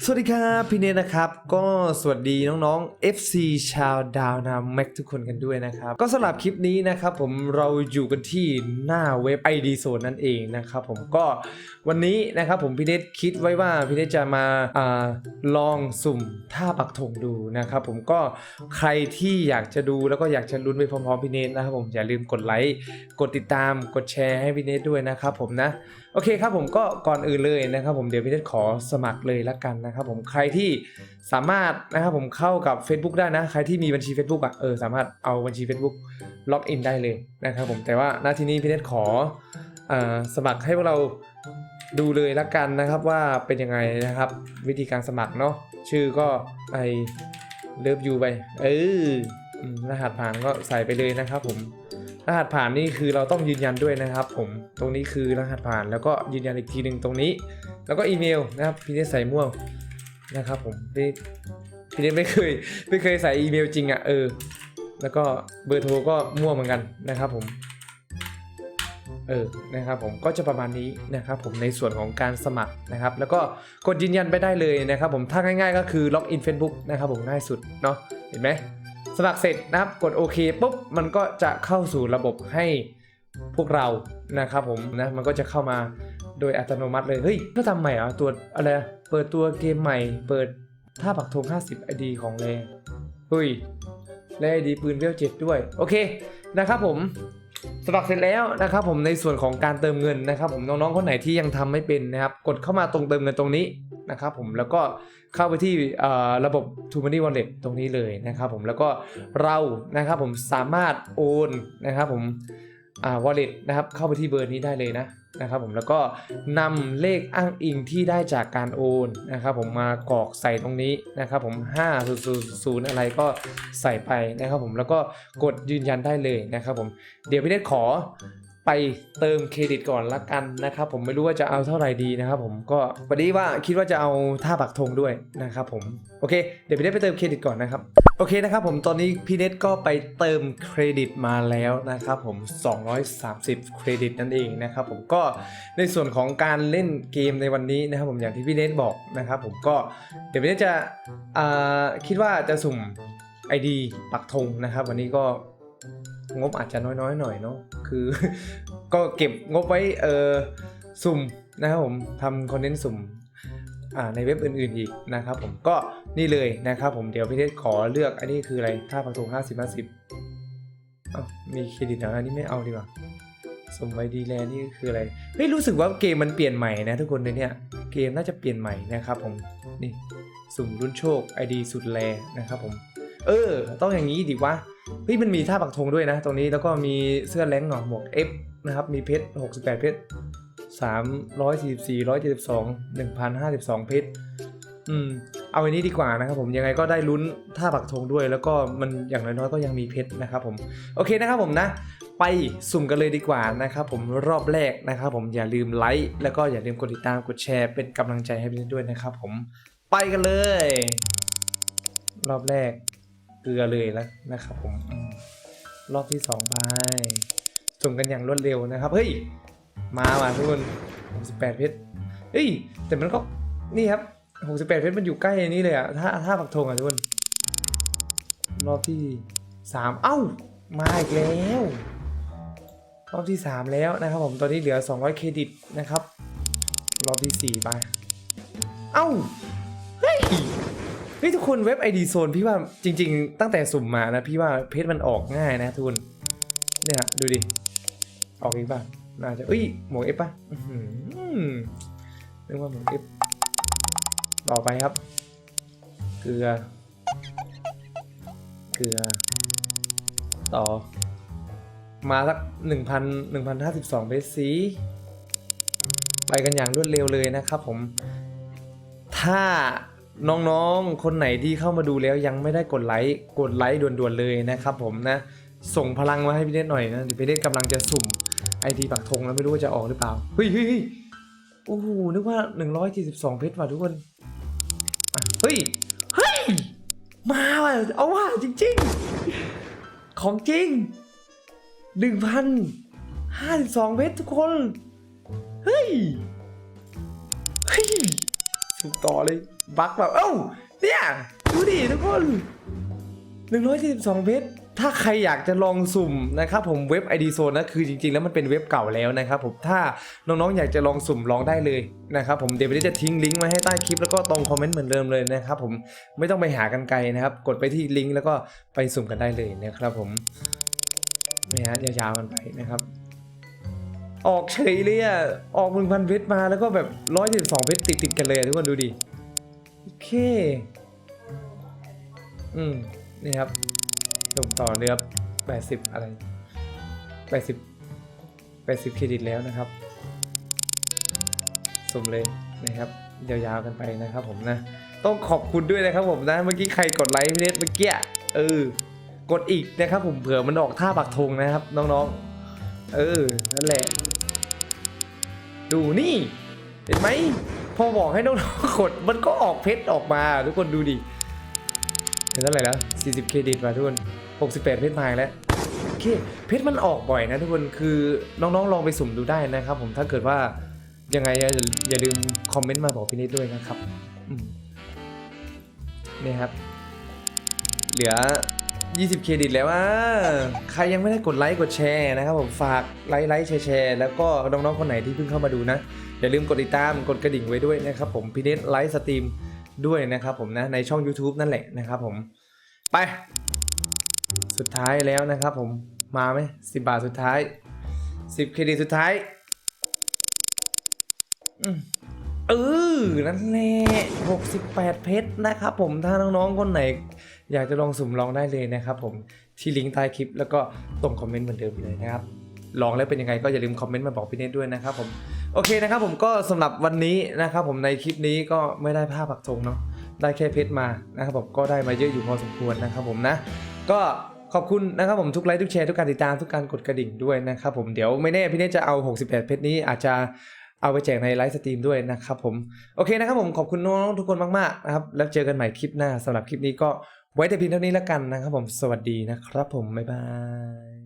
สวัสดีครับพี่เนทนะครับ ก็สวัสดีน้องๆ FC ชาวดาวนาแม็กทุกคนกันด้วยนะครับ ก็สำหรับคลิปนี้นะครับผมเราอยู่กันที่หน้าเว็บ ID Zone นั่นเองนะครับผมก็วันนี้นะครับผมพี่เนทคิดไว้ว่าพี่เนทจะมาอาลองสุ่มท่าปักธงดูนะครับผมก็ใครที่อยากจะดูแล้วก็อยากจะลุ้นไปพร้อมๆพี่เนทนะครับผมอย่าลืมกดไลค์กดติดตามกดแชร์ให้พี่เนทด้วยนะครับผมนะ โอเคครับผมก็ก่อนอื่นเลยนะครับผมเดี๋ยวพี่เนทขอสมัครเลยละกันนะครับผมใครที่สามารถนะครับผมเข้ากับ Facebook ได้นะ ใครที่มีบัญชี Facebook อะเออสามารถเอาบัญชี Facebook ล็อกอินได้เลยนะครับผมแต่ว่าหน้าที่นี้พี่เนทขออสมัครให้พวกเราดูเลยละกันนะครับว่าเป็นยังไงนะครับ วิธีการสมัครเนาะชื่อก็ไอเลิฟยูไปเออรหัสผ่านก็ใส่ไปเลยนะครับผม รหัสผ่านนี่คือเราต้องยืนยันด้วยนะครับ ผมตรงนี้คือรหัสผ่านแล้วก็ยืนยันอีกทีหนึ่งตรงนี้ แล้วก็อีเมลนะครับพี่ได้ใส่ม่วงนะครับ ผมพี่พี่ได้ไม่เคยไม่เคยใส่อีเมลจริงอะ่ะเออแล้วก็เบอร์โทรก็มั่วเหมือนกันนะครับผมเออ นะครับผม ก็จะประมาณนี้นะครับผมในส่วนของการสมัครนะครับ แล้วก็กดยืนยันไปได้เลยนะครับผม ถ้าง่ายๆก็คือล็อกอิน Facebook นะครับผมง่ายสุดเนาะ เห็นไหม สมัครเสร็จนะครับกดโอเคปุ๊บมันก็จะเข้าสู่ระบบให้พวกเรานะครับผมนะมันก็จะเข้ามาโดยอัตโนมัติเลยเฮ้ยก็ทำใหม่เหรอตัวอะไรเปิดตัวเกมใหม่ เปิดท่าปักธง50 ID ของแรเฮ้ยและ ID ปืนเวลเจ็ดด้วย โอเคนะครับผมสมัครเสร็จแล้วนะครับผมในส่วนของการเติมเงินนะครับผมน้องๆคนไหนที่ยังทำไม่เป็นนะครับ กดเข้ามาตรงเติมเงินตรงนี้ นะครับผมแล้วก็เข้าไปที่ระบบ t o Money Wallet ตรงนี้เลยนะครับผมแล้วก็เรานะครับผมสามารถโอนนะครับผมวอ่า wallet นะครับเข้าไปที่เบอร์นี้ได้เลยนะนะครับผมแล้วก็นำเลขอ้างอิงที่ได้จากการโอนนะครับผมมากรอกใส่ตรงนี้นะครับผม5 0 0อะไรก็ใส่ไปนะครับผมแล้วก็กดยืนยันได้เลยนะครับผมเดี๋ยวพี่เนตขอ ไปเติมเครดิตก่อนละกันนะครับผมไม่รู้ว่าจะเอาเท่าไหร่ดีนะครับผมก็วันนี้ว่าคิดว่าจะเอาท่าปักธงด้วยนะครับผมโอเค เดี๋ยวพี่เนตไปเติมเครดิตก่อนนะครับโอเคนะครับผมตอนนี้พี่เนตก็ไปเติมเครดิตมาแล้วนะครับผม 230 เครดิตนั่นเองนะครับผมก็ในส่วนของการเล่นเกมในวันนี้นะครับผมอย่างที่พี่เนตบอกนะครับผมก็เดี๋ยวพี่เนตจะคิดว่าจะสุ่ม ID ปักธงนะครับ วันนี้ก็ งบอาจจะน้อยๆหน่อยเนาะคือ ก็เก็บงบไว้เออสุ่มนะครับผมทำคอนเทนต์สุ่มในเว็บอื่นๆอีกนะครับผมก็นี่เลยนะครับผมเดี๋ยวพี่เทศขอเลือกอันนี้คืออะไรท่าประตู50 50อ้าวมีเครดิตเหรออันนี้ไม่เอาดีกว่าสุ่มไวดีแลนี่คืออะไรเฮ้ยรู้สึกว่าเกมมันเปลี่ยนใหม่นะทุกคนในเนี้ยเกมน่าจะเปลี่ยนใหม่นะครับผมนี่สุ่มรุ่นโชค ID สุดแลนะครับผมเออ ต้องอย่างนี้ดิวะ เฮ้ยมันมีท่าปักธงด้วยนะ ตรงนี้แล้วก็มีเสื้อแรงก์เหรอหมวก F นะครับ มีเพชร68 เพชร344 172 1,052 เพชรอืมเอาอันนี้ดีกว่านะครับผมยังไงก็ได้ลุ้นท่าปักธงด้วย แล้วก็มันอย่างน้อยๆก็ยังมีเพชรนะครับผมโอเคนะครับผมนะ ไปสุ่มกันเลยดีกว่านะครับผมรอบแรกนะครับผมอย่าลืมไลค์แล้วก็อย่าลืมกดติดตามกดแชร์เป็นกำลังใจให้พี่ด้วยนะครับผมไปกันเลย รอบแรก เกลือเลยแล้วนะครับผมรอบที่สองไปส่งกันอย่างรวดเร็วนะครับเฮ้ยมาว่ะทุกคน68เพชรเฮ้ยแต่มันก็นี่ครับ68เพชรมันอยู่ใกล้นี่เลยอะถ้าถ้าปักธงอะทุกคนรอบที่สามเอ้ามาอีกแล้วรอบที่สามแล้วนะครับผมตอนนี้เหลือ 200 เครดิตนะครับ รอบที่สี่ไป เอ้า เฮ้ย เฮ้ยทุกคนเว็บ ID Zone พี่ว่าจริง ๆ ตั้งแต่สุ่มมานะพี่ว่าเพชรมันออกง่ายนะทุกคนเนี่ยดูดิ ออกอีกป่ะน่าจะเอ้ยหมวกเอฟป่ะนึกว่าหมวกเอฟต่อไปครับ เกลือ เกลือ ต่อ มาสักหนึ่งพันหนึ่งพันห้าสิบสองเบสซีไปกันอย่างรวดเร็วเลยนะครับผม ถ้า น้องๆ คนไหนที่เข้ามาดูแล้วยังไม่ได้กดไลค์กดไลค์ด่วนๆเลยนะครับผมนะ ส่งพลังมาให้พี่เนตหน่อยนะเดี๋ยวพี่เนตกำลังจะสุ่มไอทีปักธงแล้วไม่รู้ว่าจะออกหรือเปล่าเฮ้ยเฮ้ยโอ้โหนึกว่า 172 เพชรว่ะทุกคนเฮ้ยเฮ้ยมาว่ะเอาว่ะจริงๆ ของจริง 1,052 เพชรทุกคนเฮ้ยเฮ้ยสุ่มต่อเลย บักแบบเอ้าเนี่ยดูดิทุกคน 142 เพชรถ้าใครอยากจะลองสุ่มนะครับผมเว็บ ID Zone นะคือจริงๆ แล้วมันเป็นเว็บเก่าแล้วนะครับผมถ้าน้องๆ อยากจะลองสุ่มลองได้เลยนะครับผมเดี๋ยววันนี้จะทิ้งลิงก์ไว้ให้ใต้คลิปแล้วก็ตรงคอมเมนต์เหมือนเดิมเลยนะครับผมไม่ต้องไปหากันไกลนะครับกดไปที่ลิงก์แล้วก็ไปสุ่มกันได้เลยนะครับผมนี่ฮะยาวๆกันไปนะครับ ออกเฉยเลยอะออกหนึ่งพันเพชรมาแล้วก็แบบร้อยเจ็ดสองเพชรติดติดๆกันเลยทุกคนดูดิ โอเค อืม นี่ครับลงต่อเนื้อแปดสิบอะไรแปดสิบแปดสิบเครดิตแล้วนะครับสมเลยนะครับ ยาวๆกันไปนะครับผมนะ ต้องขอบคุณด้วยนะครับผมนะ เมื่อกี้ใครกดไลค์พี่เนทเมื่อกี้ เออ กดอีกนะครับผมเผื่อมันออกท่าปักธงนะครับ น้องๆ เออ นั่นแหละ ดูนี่ เห็นไหม พอบอกให้น้องๆกดมันก็ออกเพชรออกมาทุกคนดูดิเห็นเท่าไหร่แล้ว 40 เครดิตมาทุกคน 68 เพชรมาอีกแล้วโอเคเพชรมันออกบ่อยนะทุกคนคือน้องๆลองไปสุ่มดูได้นะครับ ผมถ้าเกิดว่ายังไงอย่าลืมคอมเมนต์มาบอกพี่นิดด้วยนะครับนี่ครับ เหลือ 20 เครดิตแล้วว่า ใครยังไม่ได้กดไลค์กดแชร์นะครับผมฝากไลค์ไลค์แชร์แชร์แล้วก็น้องๆคนไหนที่เพิ่งเข้ามาดูนะ อย่าลืมกดติดตามกดกระดิ่งไว้ด้วยนะครับผมพี่เนทไลฟ์สตรีมด้วยนะครับผมนะในช่อง YouTube นั่นแหละนะครับผมไป สุดท้ายแล้วนะครับผมมาไหมสิบาทสุดท้าย10เครดิตสุดท้ายเออนั่นแหละ68เพชรนะครับผมถ้าน้องๆคนไหน อยากจะลองสุ่มลองได้เลยนะครับผมที่ลิงก์ใต้คลิปแล้วก็ตรงคอมเมนต์เหมือนเดิมเลยนะครับลองแล้วเป็นยังไงก็อย่าลืมคอมเมนต์มาบอกพี่เนทด้วยนะครับผม โอเคนะครับผมก็สำหรับวันนี้นะครับผมในคลิปนี้ก็ไม่ได้ภาพปักธงเนาะได้แค่เพชรมานะครับผมก็ได้มาเยอะอยู่พอสมควรนะครับผมนะ ก็ขอบคุณนะครับผมทุกไลค์ทุกแชร์ทุกการติดตามทุกการกดกระดิ่งด้วยนะครับผมเดี๋ยวไม่แน่พี่เนทจะเอา 68 เพชรนี้อาจจะเอาไปแจกในไลฟ์สตรีมด้วยนะครับผมโอเคนะครับผมขอบคุณน้องๆทุกคนมากๆนะครับแล้วเจอกันใหม่คลิปหน้าสำหรับคลิปนี้ก็ไว้แต่เพียงเท่านี้แล้วกันนะครับผมสวัสดีนะครับผมบ๊ายบาย